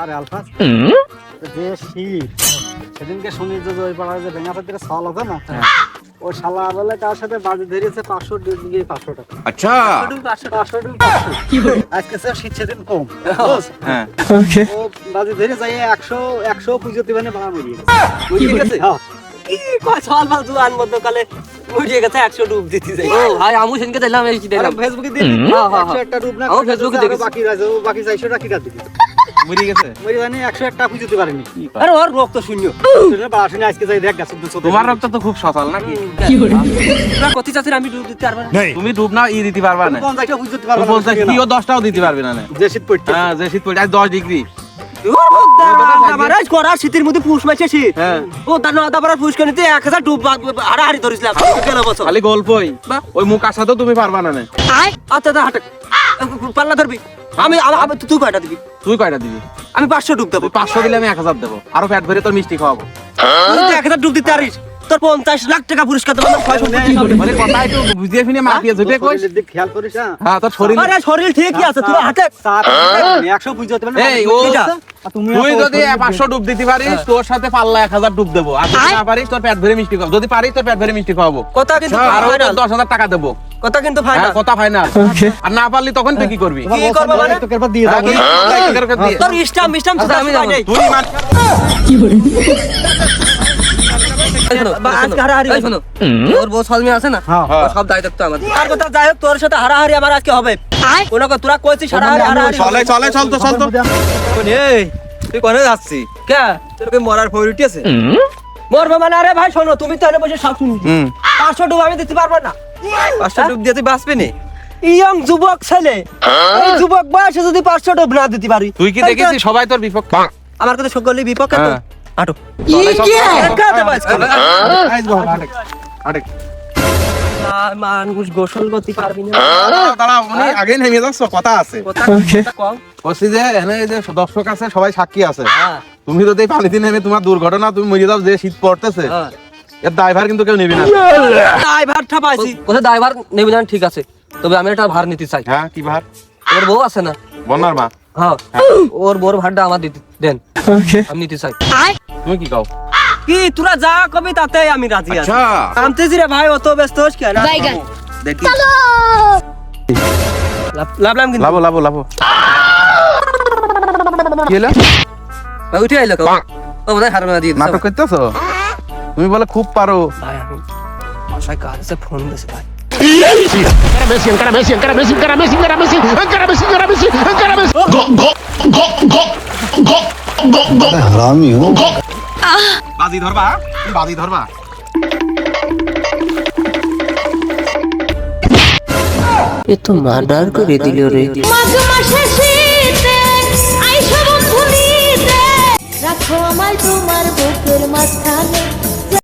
আরে আলফাজ যে শীত সেদিনকে শুনি যে ওই পাড়ায় যে থেকে সাল আছে না ওই শালা বলে তার সাথে বাজে ধরেছে পাঁচশো ডিগ্রি পাঁচশো টাকা। আচ্ছা। পাঁচশো ডিগ্রি আজকে স্যার শীত সেদিন কম। হ্যাঁ। ও বাজে ধরে যাই একশো একশো পুজো দিবানে বাড়া মরিয়ে গেছে। বুঝে গেছে? হ্যাঁ। কি কয় সকাল ভালো জুয়ান মধ্যকালে উঠে গেছে একশো ডুব দিতে যাই। ও ভাই আমু সেনকে দিলাম এই আরে দিলাম ফেসবুকে হ্যাঁ, হ্যাঁ, একশো একটা ডুব না ফেসবুকে আরও বাকি আছে ও বাকি চারশো টাকা দিবি? মরে গেছে। মরি মানে একশো একটা পুজো দিতে পারেনি। আরে ওর রক্ত শূন্য। বাসনে আজকে যাই দেখ গেছে তোমার রক্ত তো খুব সচল নাকি? কতি চাচ্ছেন আমি ডুব দিতে পারব না। তুমি ডুব না ই দিতে পারবা না। পঞ্চাশটা পুজো দিতে তো পারব বলছে কিও দশটাও দিতে পারবে না। যে শীত পড়ছে। হ্যাঁ যে শীত পড়ে আজ দশ ডিগ্রি। আমার শীতের মধ্যে পুষ শীত। হ্যাঁ। ও তার নদা পাড়ার পুষ নিতে এক হাজার ডুব হাড়াহাড়ি ধরেছিলাম গেল বছর খালি গল্পই। ওই মুখ আসাতেও তুমি পারবা না আচ্ছা তা হাটে। পাল্লা ধরবি? আমি তুই কয়টা দিবি? তুই কয়টা দিবি? আমি পাঁচশো ডুব দেবো। পাঁচশো দিলে আমি এক হাজার দেবো। আরও ফ্যাট ভরে তোর মিষ্টি খাওয়াবো। তুই এক হাজার ডুব দিতে পারিস। তোর পঞ্চাশ লাখ টাকা পুরস্কার দেবো আমার ছয়শো কোটি হবে। কথা একটু বুঝিয়ে ফিনে মাতিয়ে ঝুটে কইস। খেয়াল করিস হ্যাঁ? হ্যাঁ তোর শরীর আরে শরীর ঠিকই আছে তুই হাতে একশো তুমি তুই যদি পাঁচশো ডুব দিতে পারিস তোর সাথে পাল্লা এক হাজার ডুব দেবো। আর না পারিস তোর পেট ভরে মিষ্টি খাওয়াবো। যদি পারিস তোর পেট ভরে মিষ্টি খাওয়াবো। কথা কিন্তু আর দশ হাজার টাকা দেবো। কথা কিন্তু হ্যাঁ ফাইনাল কথা ফাইনাল আর না পারলি তখন তুই কি করবি? কি করব মানে? তোকে দিয়ে হ্যাঁ, কি? দিয়ে- তোর ইস্টাম মিস্টাম আচ্ছা, আমি যাব। তুই মান- হ্যাঁ। তো তার সাথে হারাহারি আমার আজকে হবে। তোরা কইছিস হারাহারি হারাহারি চলে চলে চল তো চল তো। তুই কোনে যাচ্ছি? কে? তোর কি মরার ফরিটি আছে? মরবে মানে আরে ভাই শোনো তুমি তো এনে বসে সব শুনি হুম। পাঁচশো ডুব আমি দিতে পারব না। পাঁচটা ডুব দিয়ে তুই বাঁচবি নি? ইয়ং যুবক ছেলে। এই যুবক বয়সে যদি পাঁচশো ডুব না দিতে পারি তুই কি দেখেছিস সবাই তোর বিপক্ষ? আমার কথা সকলেই বিপক্ষে তো হ্যাঁ। আটো। চলে, চল, চল। একাতে বাজ করে। আইস বাবা, আরেক, আরেক। আর মানুষ গোসল করতে পারবি না। দাঁড়াও, দাঁড়াও, উনি আগে নেমে যাচ্ছ কথা আছে। কথা কথা কম বলছি যে এখানে যে দর্শক আছে সবাই সাক্ষী আছে। হ্যাঁ। তুমি যদি পানিতে নেমে তোমার দুর্ঘটনা তুমি মরে যাও যে শীত পড়তেছে হ্যাঁ। এর দায়ভার কিন্তু কেউ নেবে না। ড্রাইভারটা পাইছি কোথায় ড্রাইভার নেবে জান ঠিক আছে। তবে আমি একটা ভার নিতে চাই। হ্যাঁ কি ভার? ওর বউ আছে না? বন্যার মা। হ্যাঁ। ওর বউর ভারটা আমার দিতে দেন। আমি নিতে চাই। তুমি কি কাও? কি তোরা যা কবি তাতে আমি রাজি আছি। আচ্ছা। আনতেছি রে ভাই অত ব্যস্ত হোস কেন? দেখি। লাভ- লাভলাম কিন্তু। লাভো লাভো লাভো। কি হলো? ভাই, উঠে আইলো ও বোধহয় হারমোনা দিয়ে দিছে। নাটক করতেছো? তুমি বলে খুব পারো। ভাই কাজ আছে ফোন দিছে ভাই। বাজি ধরবা তুমি বাজি ধরবা। এ তো মার্ডার করে দিল রে। মাঘ মাসে শীতে আইসো বন্ধু নিতে। রাখো আমায় তোমার বুকের মাঝখানে।